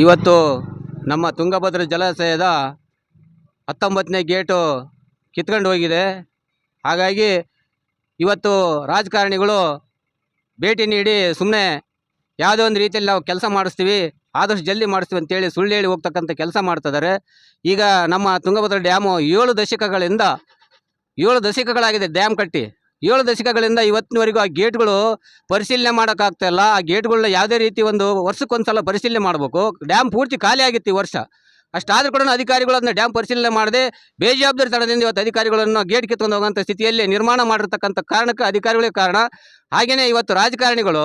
ಇವತ್ತು ನಮ್ಮ ತುಂಗಭದ್ರ ಜಲಾಶಯದ ಹತ್ತೊಂಬತ್ತನೇ ಗೇಟು ಕಿತ್ಕೊಂಡು ಹೋಗಿದೆ. ಹಾಗಾಗಿ ಇವತ್ತು ರಾಜಕಾರಣಿಗಳು ಭೇಟಿ ನೀಡಿ ಸುಮ್ಮನೆ ಯಾವುದೋ ಒಂದು ರೀತಿಯಲ್ಲಿ ನಾವು ಕೆಲಸ ಮಾಡಿಸ್ತೀವಿ, ಆದಷ್ಟು ಜಲ್ದಿ ಮಾಡಿಸ್ತೀವಿ ಅಂತೇಳಿ ಸುಳ್ಳು ಹೇಳಿ ಹೋಗ್ತಕ್ಕಂಥ ಕೆಲಸ ಮಾಡ್ತಿದ್ದಾರೆ. ಈಗ ನಮ್ಮ ತುಂಗಭದ್ರ ಡ್ಯಾಮು ಏಳು ದಶಕಗಳಿಂದ, ಏಳು ದಶಕಗಳಾಗಿದೆ ಡ್ಯಾಮ್ ಕಟ್ಟಿ. ಏಳು ದಶಕಗಳಿಂದ ಇವತ್ತಿನವರೆಗೂ ಆ ಗೇಟ್ಗಳು ಪರಿಶೀಲನೆ ಮಾಡೋಕ್ಕಾಗ್ತಾಯಿಲ್ಲ ಆ ಗೇಟ್ಗಳನ್ನ ಯಾವುದೇ ರೀತಿ ಒಂದು ವರ್ಷಕ್ಕೊಂದು ಸಲ ಪರಿಶೀಲನೆ ಮಾಡಬೇಕು. ಡ್ಯಾಮ್ ಪೂರ್ತಿ ಖಾಲಿ ಆಗಿತ್ತು ಈ ವರ್ಷ. ಅಷ್ಟಾದರೂ ಕೂಡ ಅಧಿಕಾರಿಗಳು ಅದನ್ನ ಡ್ಯಾಮ್ ಪರಿಶೀಲನೆ ಮಾಡದೆ ಬೇಜವಾಬ್ದಾರಿ ತಡದಿಂದ. ಇವತ್ತು ಅಧಿಕಾರಿಗಳನ್ನು ಗೇಟ್ ಕಿತ್ಕೊಂಡು ಹೋಗುವಂಥ ಸ್ಥಿತಿಯಲ್ಲಿ ನಿರ್ಮಾಣ ಮಾಡಿರ್ತಕ್ಕಂಥ ಕಾರಣಕ್ಕೆ ಅಧಿಕಾರಿಗಳೇ ಕಾರಣ. ಹಾಗೆಯೇ ಇವತ್ತು ರಾಜಕಾರಣಿಗಳು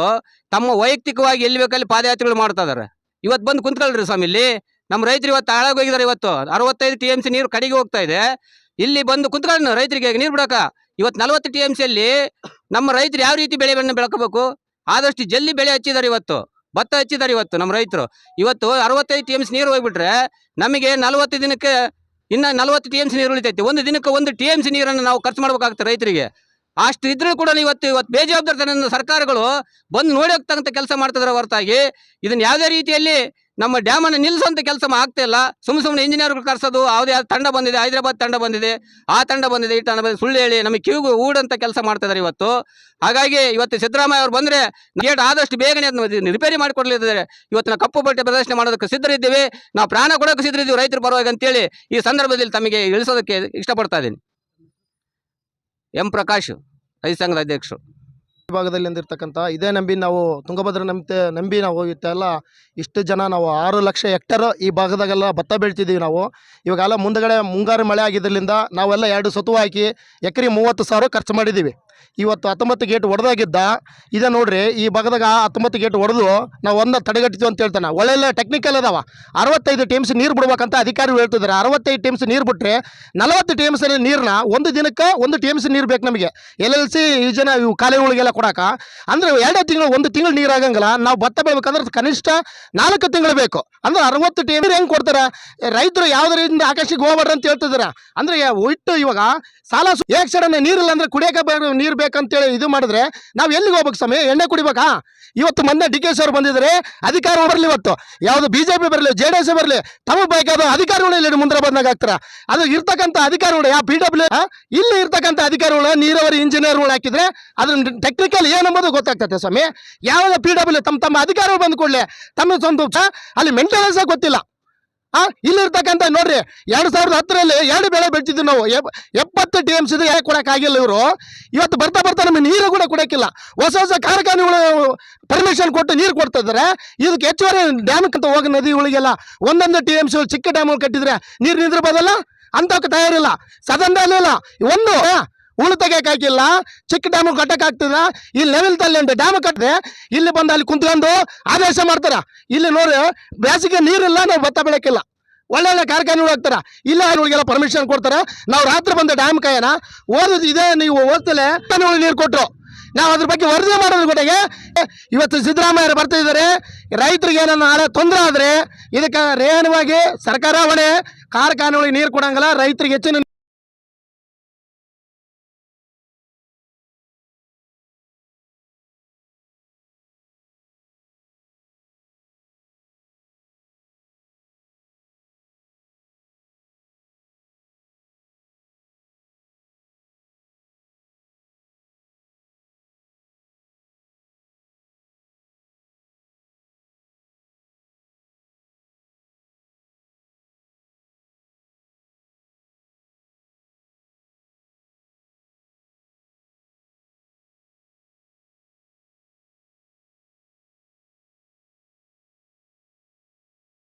ತಮ್ಮ ವೈಯಕ್ತಿಕವಾಗಿ ಎಲ್ಲಿ ಬೇಕಲ್ಲಿ ಪಾದಯಾತ್ರೆಗಳು ಮಾಡ್ತಾ ಇದ್ದಾರೆ. ಇವತ್ತು ಬಂದು ಕುಂತ್ಕೊಳ್ರಿ ಸ್ವಾಮಿ ಇಲ್ಲಿ. ನಮ್ಮ ರೈತರು ಇವತ್ತು ಹಾಳಾಗೋಗಿದ್ದಾರೆ ಇವತ್ತು. ಅರವತ್ತೈದು ಟಿ ಎಂ ಸಿ ನೀರು ಕಡೆಗೆ ಹೋಗ್ತಾ ಇದೆ. ಇಲ್ಲಿ ಬಂದು ಕುಂತ್ಕೊಳ್ಳಿ ರೈತರಿಗೆ ನೀರು ಬಿಡಕ. ಇವತ್ತು ನಲವತ್ತು ಟಿ ಎಂ ಸಿಯಲ್ಲಿ ನಮ್ಮ ರೈತರು ಯಾವ ರೀತಿ ಬೆಳೆಗಳನ್ನು ಬೆಳ್ಕೋಬೇಕು? ಆದಷ್ಟು ಜಲ್ದಿ ಬೆಳೆ ಹಚ್ಚಿದ್ದಾರೆ ಇವತ್ತು. ಭತ್ತ ಹಚ್ಚಿದ್ದಾರೆ ಇವತ್ತು ನಮ್ಮ ರೈತರು. ಇವತ್ತು ಅರವತ್ತೈದು ಟಿ ಎಂ ಸಿ ನೀರು ಹೋಗ್ಬಿಟ್ರೆ ನಮಗೆ ನಲವತ್ತು ದಿನಕ್ಕೆ ಇನ್ನು ನಲವತ್ತು ಟಿ ಎಂ ಸಿ ನೀರು ಉಳಿತೈತಿ. ಒಂದು ದಿನಕ್ಕೆ ಒಂದು ಟಿ ಎಂ ಸಿ ನೀರನ್ನು ನಾವು ಖರ್ಚು ಮಾಡಬೇಕಾಗುತ್ತೆ ರೈತರಿಗೆ. ಅಷ್ಟು ಇದ್ರೂ ಕೂಡ ಇವತ್ತು ಇವತ್ತು ಬೇಜವಾಬ್ದಾರಿತನ ಸರ್ಕಾರಗಳು ಬಂದು ನೋಡಿ ಹೋಗ್ತಕ್ಕಂಥ ಕೆಲಸ ಮಾಡ್ತಿದ್ರೆ ಹೊರತಾಗಿ. ಇದನ್ನ ಯಾವುದೇ ರೀತಿಯಲ್ಲಿ ನಮ್ಮ ಡ್ಯಾಮನ್ನು ನಿಲ್ಲಿಸುವಂಥ ಕೆಲಸ ಆಗ್ತಾ ಇಲ್ಲ. ಸುಮ್ಮನೆ ಸುಮ್ಮನೆ ಇಂಜಿನಿಯರ್ಗಳು ಕರ್ಸೋದು ಯಾವುದೇ ತಂಡ ಬಂದಿದೆ, ಹೈದರಾಬಾದ್ ತಂಡ ಬಂದಿದೆ, ಆ ತಂಡ ಬಂದಿದೆ, ಈ ತಂಡ ಬಂದಿದೆ. ಸುಳ್ಳು ಹೇಳಿ, ನಮಗೆ ಕಿವಿಗೂ ಊಡಂತ ಕೆಲಸ ಮಾಡ್ತಿದ್ದಾರೆ ಇವತ್ತು. ಹಾಗಾಗಿ ಇವತ್ತು ಸಿದ್ದರಾಮಯ್ಯ ಅವರು ಬಂದರೆ ಗೇಟ್ ಆದಷ್ಟು ಬೇಗನೆ ರಿಪೇರಿ ಮಾಡಿಕೊಡ್ಲಿದ್ದಾರೆ. ಇವತ್ತು ಕಪ್ಪು ಬಟ್ಟೆ ಪ್ರದರ್ಶನ ಮಾಡೋದಕ್ಕೆ ಸಿದ್ಧರಿದ್ದೀವಿ. ನಾವು ಪ್ರಾಣ ಕೊಡೋಕೆ ಸಿದ್ಧರಿದ್ದೀವಿ ರೈತರ ಪರವಾಗಿ ಅಂತೇಳಿ ಈ ಸಂದರ್ಭದಲ್ಲಿ ತಮಗೆ ಇಳಿಸೋದಕ್ಕೆ ಇಷ್ಟಪಡ್ತಾ ಇದ್ದೀನಿ. ಎಂ ಪ್ರಕಾಶ್ ರೈತ ಸಂಘದ ಅಧ್ಯಕ್ಷರು. ಭಾಗದಲ್ಲಿ ಇರ್ತಕ್ಕಂಥ ಇದೇ ನಂಬಿ ನಾವು ತುಂಗಭದ್ರಾ ನಂಬಿ ನಂಬಿ ನಾವು ಇತ್ತೆಲ್ಲ ಇಷ್ಟು ಜನ ನಾವು ಆರು ಲಕ್ಷ ಹೆಕ್ಟರ್ ಈ ಭಾಗದಾಗೆಲ್ಲ ಭತ್ತ ಬೆಳಿತಿದ್ದೀವಿ ನಾವು. ಇವಾಗೆಲ್ಲ ಮುಂದಗಡೆ ಮುಂಗಾರು ಮಳೆ ಆಗಿದ್ದರಿಂದ ನಾವೆಲ್ಲ ಎರಡು ಸತು ಹಾಕಿ ಎಕರೆ ಮೂವತ್ತು ಸಾವಿರ ಖರ್ಚು ಮಾಡಿದ್ದೀವಿ. ಇವತ್ತು ಹತ್ತೊಂಬತ್ತು ಗೇಟ್ ಹೊಡೆದಾಗಿದ್ದ ಇದೆ ನೋಡ್ರಿ ಈ ಭಾಗದಾಗ ಹತ್ತೊಂಬತ್ತು ಗೇಟ್ ಹೊಡೆದು ನಾವು ಒಂದ ತಡೆಗಟ್ಟಿದ್ವಿ ಅಂತ ಹೇಳ್ತಾನೆ. ಒಳ್ಳೆ ಟೆಕ್ನಿಕಲ್ ಅದಾವ. ಅರವತ್ತೈದು ಟೀಮ್ಸ್ ನೀರು ಬಿಡ್ಬೇಕಂತ ಅಧಿಕಾರಿಗಳು ಹೇಳ್ತಿದ್ದಾರೆ. ಅರವತ್ತೈದು ಟೀಮ್ಸ್ ನೀರು ಬಿಟ್ಟರೆ ನಲವತ್ತು ಟೀಮ್ಸ್ ನೀರನ್ನ ಒಂದು ದಿನಕ್ಕೆ ಒಂದು ಟೀಮ್ಸ್ ನೀರು ಬೇಕು ನಮಗೆ. ಎಲ್ ಎಲ್ ಸಿ ಈ ಜನ ಇವು ಕಾಲುವೆಗಳಿಗೆಲ್ಲ ಕೊಡಾಕ? ಅಂದ್ರೆ ಎರಡೇ ತಿಂಗಳು, ಒಂದು ತಿಂಗಳು ನೀರು ಆಗಂಗಿಲ್ಲ. ನಾವು ಭತ್ತ ಬೆಳಬೇಕಂದ್ರೆ ಕನಿಷ್ಠ ನಾಲ್ಕು ತಿಂಗಳು ಬೇಕು. ಅಂದ್ರೆ ಅರವತ್ತು ಟೀಮ್ ಹೆಂಗೆ ಕೊಡ್ತಾರೆ? ರೈತರು ಯಾವುದರಿಂದ ಆಕಾಶಿಗೆ ಹೋಗ್ಬಾರ್ದು ಅಂತ ಹೇಳ್ತಿದ್ದಾರೆ? ಅಂದ್ರೆ ಇಟ್ಟು ಇವಾಗ ಸಾಲ ಏಕ್ ಸಡನ್ ನೀರಿಲ್ಲ ಅಂದ್ರೆ ಕುಡಿಯಕ್ಕೆ ಬೇರೆ ನೀರು ಬೇಕಂತೇಳಿ ಇದು ಮಾಡಿದ್ರೆ ನಾವು ಎಲ್ಲಿಗೆ ಹೋಗ್ಬೇಕು ಸಮಯ ಎಣ್ಣೆ ಕುಡಿಬೇಕಾ? ಇವತ್ತು ಮೊನ್ನೆ ಡಿ ಕೆ ಅವ್ರು ಬಂದಿದ್ದಾರೆ ಅಧಿಕಾರ ಬರಲಿ ಇವತ್ತು. ಯಾವುದು ಬಿಜೆಪಿ ಬರಲಿ, ಜೆ ಡಿ ಎಸ್ ಬರಲಿ, ತಮಗೆ ಬೇಕಾದ ಅಧಿಕಾರಿಗಳು ಇಲ್ಲಿ ಮುಂದೆ ಬಂದಾಗ ಹಾಕ್ತಾರ ಅದು ಇರ್ತಕ್ಕಂಥ ಅಧಿಕಾರಿಗಳು ಯಾವ ಪಿ ಡಬ್ಲ್ಯೂ ಇಲ್ಲಿ ಇರ್ತಕ್ಕಂಥ ಅಧಿಕಾರಿಗಳು ನೀರಾವರಿ ಇಂಜಿನಿಯರ್ಗಳು ಹಾಕಿದ್ರೆ ಅದ್ರ ಟೆಕ್ನಿಕಲ್ ಏನಂಬುದು ಗೊತ್ತಾಗ್ತದೆ ಸ್ವಾಮಿ. ಯಾವ ಪಿ ಡಬ್ಲ್ಯೂ ತಮ್ಮ ತಮ್ಮ ಅಧಿಕಾರಿಗಳು ಬಂದ ಕೂಡಲೇ ತಮ್ಮ ಸ್ವಂತ ಸ- ಅಲ್ಲಿ ಮೇಂಟೆನೆನ್ಸ್ ಗೊತ್ತಿಲ್ಲ. ಆ, ಇಲ್ಲಿರ್ತಕ್ಕಂಥ ನೋಡ್ರಿ, ಎರಡು ಸಾವಿರದ ಹತ್ತರಲ್ಲಿ ಎರಡು ಬೆಳೆ ಬೆಳಿತಿದ್ವಿ ನಾವು. ಎಪ್- ಎಪ್ಪತ್ತು ಟಿ ಎಮ್ಸ್ ಯಾಕೆ ಕೊಡಕ್ಕಾಗಿಲ್ಲ ಇವರು? ಇವತ್ತು ಬರ್ತಾ ಬರ್ತಾ ನಮಗೆ ನೀರು ಕೂಡ ಕೊಡೋಕ್ಕಿಲ್ಲ ಹೊಸ ಹೊಸ ಕಾರ್ಖಾನೆಗಳು ಪರ್ಮಿಷನ್ ಕೊಟ್ಟು ನೀರು ಕೊಡ್ತಾ ಇದ್ದಾರೆ ಇದಕ್ಕೆ ಹೆಚ್ಚುವರಿ ಡ್ಯಾಮ್ ಅಂತ ಹೋಗಿ ನದಿಗಳಿಗೆಲ್ಲ ಒಂದೊಂದು ಟಿ ಎಮ್ಸ್ ಚಿಕ್ಕ ಡ್ಯಾಮ್ಗಳು ಕಟ್ಟಿದ್ರೆ ನೀರು ನಿಂದಿರ್ಬೋದಲ್ಲ? ಅಂತವಕ್ಕೆ ತಯಾರಿಲ್ಲ. ಸದನದಲ್ಲಿ ಇಲ್ಲ. ಒಂದು ಉಳು ತೆಗಿಯಕ್ಕಾಗಿಲ್ಲ ಚಿಕ್ಕ ಡ್ಯಾಮ್ ಕಟ್ಟಕ್ ಆಗ್ತದ ಇಲ್ಲಿ ಲೆವೆಲ್ದಲ್ಲಿ ಒಂದು ಡ್ಯಾಮ್ ಕಟ್ಟಿದೆ ಇಲ್ಲಿ ಬಂದು ಅಲ್ಲಿ ಕುಂತ್ಕೊಂಡು ಆದೇಶ ಮಾಡ್ತಾರ? ಇಲ್ಲಿ ನೋಡಿ ಬೇಸಿಗೆ ನೀರಿಲ್ಲ, ನಾವು ಭತ್ತ ಬೆಳಕಿಲ್ಲ. ಒಳ್ಳೆ ಒಳ್ಳೆ ಕಾರ್ಖಾನೆಗಳು ಹಾಕ್ತಾರ? ಇಲ್ಲ ಅವ್ರಿಗೆಲ್ಲ ಪರ್ಮಿಷನ್ ಕೊಡ್ತಾರೆ. ನಾವು ರಾತ್ರಿ ಬಂದ ಡ್ಯಾಮ್ ಕಾಯನ ಓದೋದು ಇದೇ, ನೀವು ಓದ್ತಲೇ ನೀರು ಕೊಟ್ರು. ನಾವು ಅದ್ರ ಬಗ್ಗೆ ವರದಿ ಮಾಡೋದ್ರ ಜೊತೆಗೆ ಇವತ್ತು ಸಿದ್ದರಾಮಯ್ಯ ಬರ್ತಾ ಇದ್ದಾರೆ. ರೈತರಿಗೆ ಏನನ್ನ ನಾಳೆ ತೊಂದರೆ ಆದರೆ ಇದಕ್ಕೆ ರೇಣವಾಗಿ ಸರ್ಕಾರ ಹೊಣೆ. ಕಾರ್ಖಾನೆಗಳಿಗೆ ನೀರು ಕೊಡಂಗಿಲ್ಲ, ರೈತರಿಗೆ ಹೆಚ್ಚಿನ